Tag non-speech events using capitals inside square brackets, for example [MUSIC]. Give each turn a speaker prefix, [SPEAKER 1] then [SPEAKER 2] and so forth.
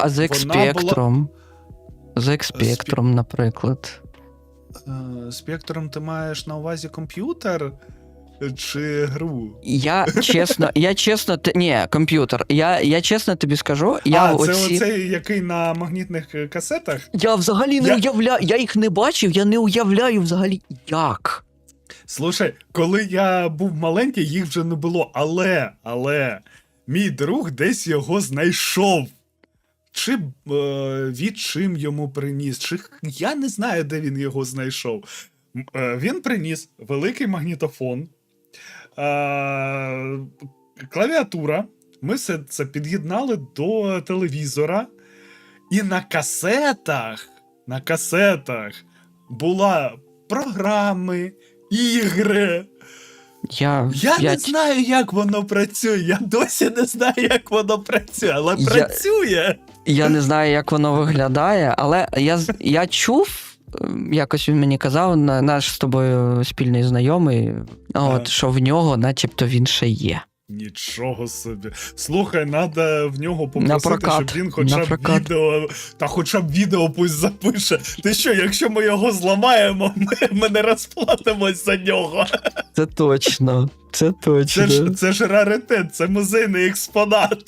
[SPEAKER 1] А з експектром. З експектром, наприклад.
[SPEAKER 2] Е, Спектром ти маєш на увазі комп'ютер чи гру?
[SPEAKER 1] Я чесно, [LAUGHS] я чесно, те- ні, комп'ютер. Я, я чесно тобі скажу, я
[SPEAKER 2] а, це оцей, який на магнітних е, касетах?
[SPEAKER 1] Я взагалі не
[SPEAKER 2] Я-
[SPEAKER 1] уявляю, я їх не бачив, я не уявляю взагалі як.
[SPEAKER 2] Слушай, коли я був маленький, їх вже не було. Але, але мій друг десь його знайшов. Чи е, відчим йому приніс, чи я не знаю, де він його знайшов. Е, він приніс великий магнітофон, е, клавіатура. Ми все це під'єднали до телевізора. І на касетах, на касетах була програми, ігри.
[SPEAKER 1] Я,
[SPEAKER 2] Я, не знаю, як воно працює. Я досі не знаю, як воно працює, але
[SPEAKER 1] Я-
[SPEAKER 2] працює.
[SPEAKER 1] Я не знаю, як воно виглядає, але я, я чув, ем, якось він мені казав, наш з тобою спільний знайомий, от, що в нього, начебто, він ще є.
[SPEAKER 2] Нічого собі. Слухай, треба в нього попросити,
[SPEAKER 1] прокат,
[SPEAKER 2] щоб він хоча б відео, та хоча б відео пусть запише. Ти що, якщо ми його зламаємо, [LAUGHS] ми, ми не розплатимось за нього.
[SPEAKER 1] Це точно. Це точно.
[SPEAKER 2] Це ж, це ж раритет, це музейний експонат.